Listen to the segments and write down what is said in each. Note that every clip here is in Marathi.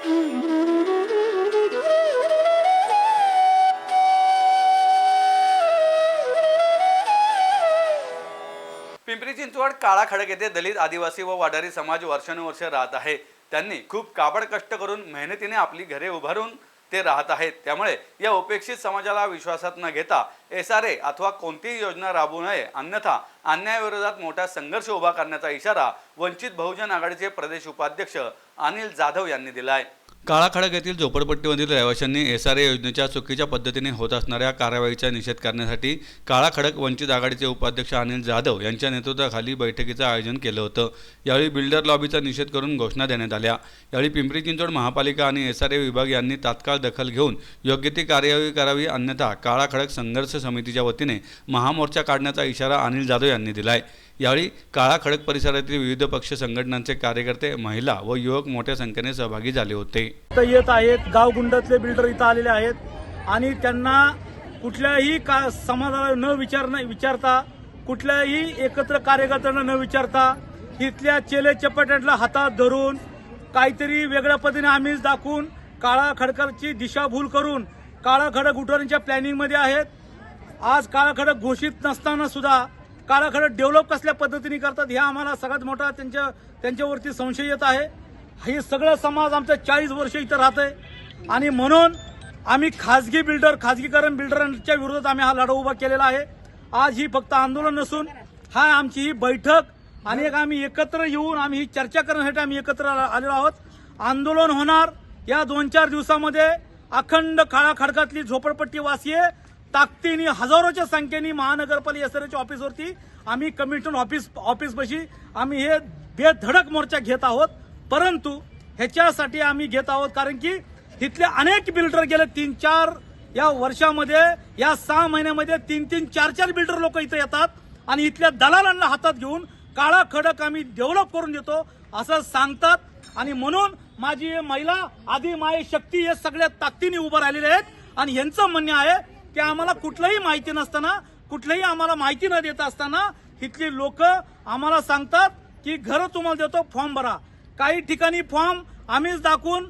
पिंपरी चिंचवड काळा खडक येथे दलित आदिवासी व वाडारी समाज वर्षानुवर्ष राहत आहे. त्यांनी खूप काबड कष्ट करून मेहनतीने आपली घरे उभारून ते राहत आहेत. त्यामुळे या उपेक्षित समाजाला विश्वासात न घेता एस आर ए अथवा कोणतीही योजना राबवू नये. अन्यथा अन्यायाविरोधात मोठा संघर्ष उभा करण्याचा इशारा वंचित बहुजन आघाडीचे प्रदेश उपाध्यक्ष अनिल जाधव यांनी दिला आहे काळाखडक येथील झोपडपट्टीमधील रहिवाशांनी एस आर ए योजनेच्या चुकीच्या पद्धतीने होत असणाऱ्या कारवाईचा निषेध करण्यासाठी काळाखडक वंचित आघाडीचे उपाध्यक्ष अनिल जाधव यांच्या नेतृत्वाखाली बैठकीचं आयोजन केलं होतं. यावेळी बिल्डर लॉबीचा निषेध करून घोषणा देण्यात आल्या. यावेळी पिंपरी चिंचवड महापालिका आणि एस आर ए विभाग यांनी तात्काळ दखल घेऊन योग्य ती कार्यवाही करावी अन्यथा काळाखडक संघर्ष समितीच्या वतीने महामोर्चा काढण्याचा इशारा अनिल जाधव यांनी दिला आहे यावेळी काळाखडक परिसरातील विविध पक्ष संघटनांचे कार्यकर्ते महिला व युवक मोठ्या संख्येने सहभागी झाले होते. इथं येत आहेत गावगुंडातले बिल्डर इथं आलेले आहेत. आणि त्यांना कुठल्याही का समाजाला न विचार विचारता कुठल्याही एकत्र कार्यकर्त्यांना न विचारता इथल्या चेले चपाट्यातला हातात धरून काहीतरी वेगळ्या पद्धतीने आम्ही दाखवून काळा खडकरची दिशाभूल करून काळा खडक उठवण्याच्या प्लॅनिंगमध्ये आहेत. आज काळा खडक घोषित नसताना सुद्धा काळा खडक डेव्हलप कसल्या पद्धतीने करतात हे आम्हाला सगळ्यात मोठा त्यांच्या त्यांच्यावरती संशय येत आहे. हे सगळं समाज आमचं चाळीस वर्ष इथं राहतंय. आहे आणि म्हणून आम्ही खाजगी बिल्डर खाजगीकरण बिल्डरांच्या विरोधात आम्ही हा लढा उभा केलेला आहे. आज ही फक्त आंदोलन नसून हा आमची ही बैठक आणि एक आम्ही एकत्र येऊन आम्ही ही चर्चा करण्यासाठी आम्ही एकत्र आलेलो आहोत. आंदोलन होणार या दोन चार दिवसामध्ये. अखंड काळा खडकातली झोपडपट्टी वासीय ताकदीने हजारोच्या संख्येने महानगरपालिका एसआरच्या ऑफिसवरती आम्ही कमिशनर ऑफिस ऑफिसपाशी आम्ही हे बेधडक मोर्चा घेत आहोत. परंतु ह्याच्यासाठी आम्ही घेत आहोत कारण की तिथले अनेक बिल्डर गेले तीन चार या वर्षामध्ये या सहा महिन्यामध्ये तीन तीन चार चार बिल्डर लोक इथं येतात आणि इथल्या दलालांना हातात घेऊन काळा खडक आम्ही डेव्हलप करून देतो असं सांगतात. आणि म्हणून माझी महिला आधी माय शक्ती हे सगळ्या ताकदीने उभं राहिलेले आहेत. आणि यांचं म्हणणं आहे की आम्हाला कुठलंही माहिती नसताना कुठलंही आम्हाला माहिती न देत असताना इथली लोक आम्हाला सांगतात की घर तुम्हाला देतो फॉर्म भरा. काही ठिकाणी फॉर्म आम्हीच दाखवून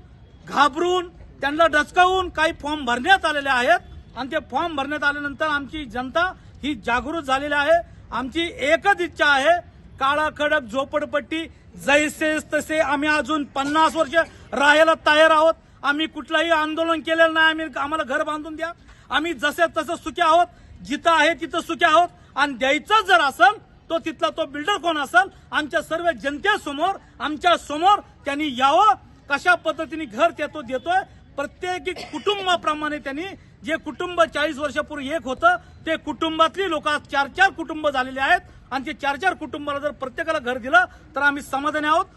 घाबरून त्यांना डचकावून काही फॉर्म भरण्यात आलेले आहेत. आणि ते फॉर्म भरण्यात आल्यानंतर आमची जनता ही जागृत झालेली आहे. आमची एकच इच्छा आहे काळा खडक झोपडपट्टी जैसे तसे आम्ही अजून पन्नास वर्ष राहायला तयार आहोत. आम्ही कुठलंही आंदोलन केलेलं नाही आम्ही आम्हाला घर बांधून द्या. आम्ही जसे तसं सुखी आहोत जिथं आहे तिथं सुखी आहोत. आणि द्यायचं जर असेल तो तिथला तो बिल्डर कोण असेल आमच्या सर्व जनतेसमोर आमच्यासमोर त्यांनी यावं. कशा पद्धतीने घर ते तो देतोय? प्रत्येक कुटुंबाप्रमाणे त्यांनी जे कुटुंब चाळीस वर्षापूर्वी एक होतं ते कुटुंबातली लोक आज चार चार कुटुंब झालेले आहेत. आणि ते चार चार कुटुंबाला जर प्रत्येकाला घर दिलं तर आम्ही समाधानी आहोत.